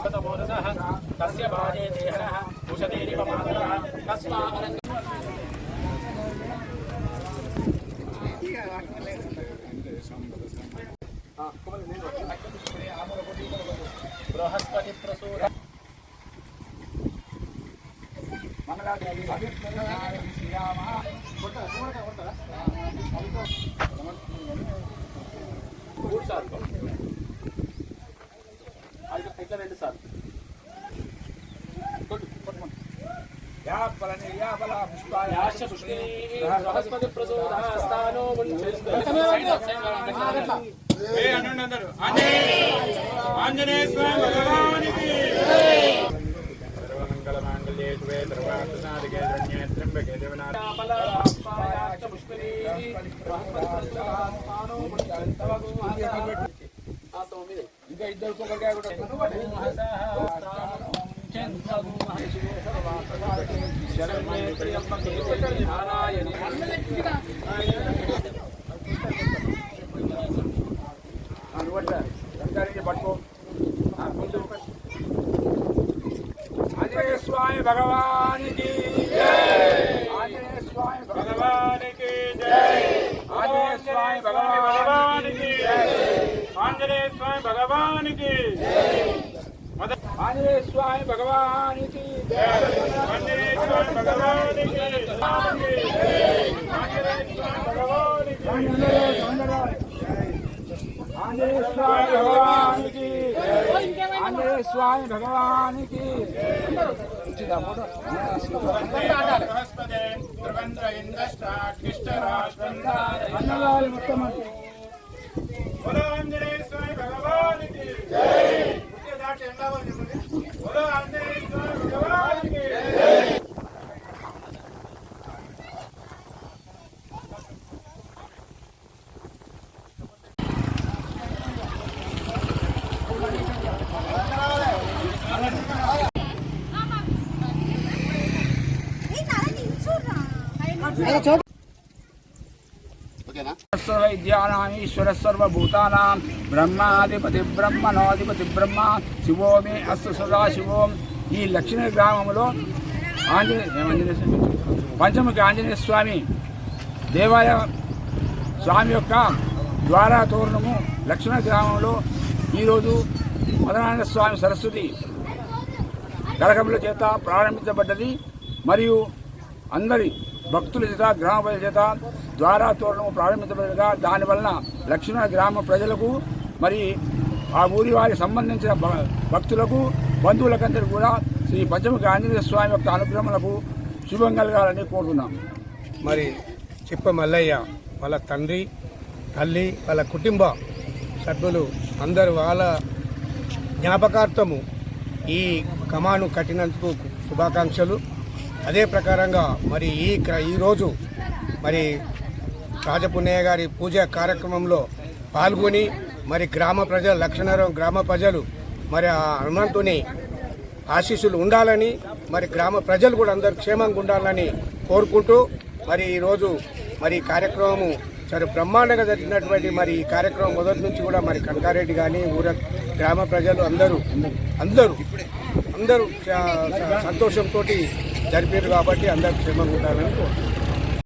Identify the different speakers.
Speaker 1: తస్య భాజే దేహనః ఉషధీరివ మాతరः తస్మాదనంద బృహస్పతి ప్రసూర మూడు సార్లు అది ఇట్లా ప్రసూరः స్థానో
Speaker 2: ఆంజనేయ స్వామి
Speaker 1: కొబ్బరికాయ కూడా పట్టుకో ఆంజనేయ స్వామి భగవానికి ఆంజనేయ స్వామి
Speaker 2: భగవానికి జై
Speaker 1: ఆంజనేయ స్వామి
Speaker 2: భగవానికి ఆంజనేయ స్వామి భగవానికి
Speaker 1: ఆంజనేయ స్వామి భగవానికి
Speaker 2: ఆంజనేయ స్వామి భగవానికి ఆంజనేయ స్వామి భగవానికి
Speaker 1: ఆంజనేయ స్వామి భగవానికి ఆంజనేయ భగవానికి మొత్తం 哎，
Speaker 2: 走。ఆంజనేయ స్వామి భగవానికి బోలో ఆంజనేయ
Speaker 1: ఈశ్వర సర్వభూతానాం బ్రహ్మాధిపతి బ్రహ్మణోధిపతి బ్రహ్మ శివో మే అస్సు సదా శివోం ఈ లక్ష్మీ గ్రామంలో ఆంజనేయ ఆంజనేయ స్వామి? పంచముఖి ఆంజనేయ స్వామి దేవాలయ స్వామి యొక్క ద్వారా తోరణము లక్ష్మణ గ్రామంలో ఈరోజు మదనారాయణ స్వామి సరస్వతి కలకముల చేత ప్రారంభించబడ్డది. మరియు అందరి భక్తుల చేత గ్రామ ప్రజల చేత ద్వారా తోరణము ప్రారంభించబడగా దానివలన లక్షణ గ్రామ ప్రజలకు మరి ఆ ఊరి వారికి సంబంధించిన భ- భక్తులకు బంధువులకందరికీ కూడా శ్రీ పంచముఖి ఆంజనేయ స్వామి యొక్క అనుగ్రహములకు శుభం కలగాలని కోరుతున్నాం.
Speaker 3: మరి చిప్ప మల్లయ్య వాళ్ళ తండ్రి తల్లి వాళ్ళ కుటుంబ సభ్యులు అందరు వాళ్ళ జ్ఞాపకార్థము ఈ కమాను కట్టినందుకు శుభాకాంక్షలు. అదే ప్రకారంగా మరి ఈ క్ర- ఈరోజు మరి రాజపున్నయ్య గారి పూజ కార్యక్రమంలో పాల్గొని మరి గ్రామ ప్రజలు లక్షణారం గ్రామ ప్రజలు మరి ఆ హనుమంతుని ఆశీస్సులు ఉండాలని మరి గ్రామ ప్రజలు కూడా అందరు క్షేమంగా ఉండాలని కోరుకుంటూ మరి ఈరోజు మరి కార్యక్రమము చాలా బ్రహ్మాండంగా జరిగినటువంటి మరి ఈ కార్యక్రమం మొదటి నుంచి కూడా మరి కనకారెడ్డి కానీ ఊర గ్రామ ప్రజలు అందరూ అందరూ అందరూ సంతోషంతో జరిపారు కాబట్టి అందరూ క్షేమంగా ఉండాలని కోరుకుంటున్నాను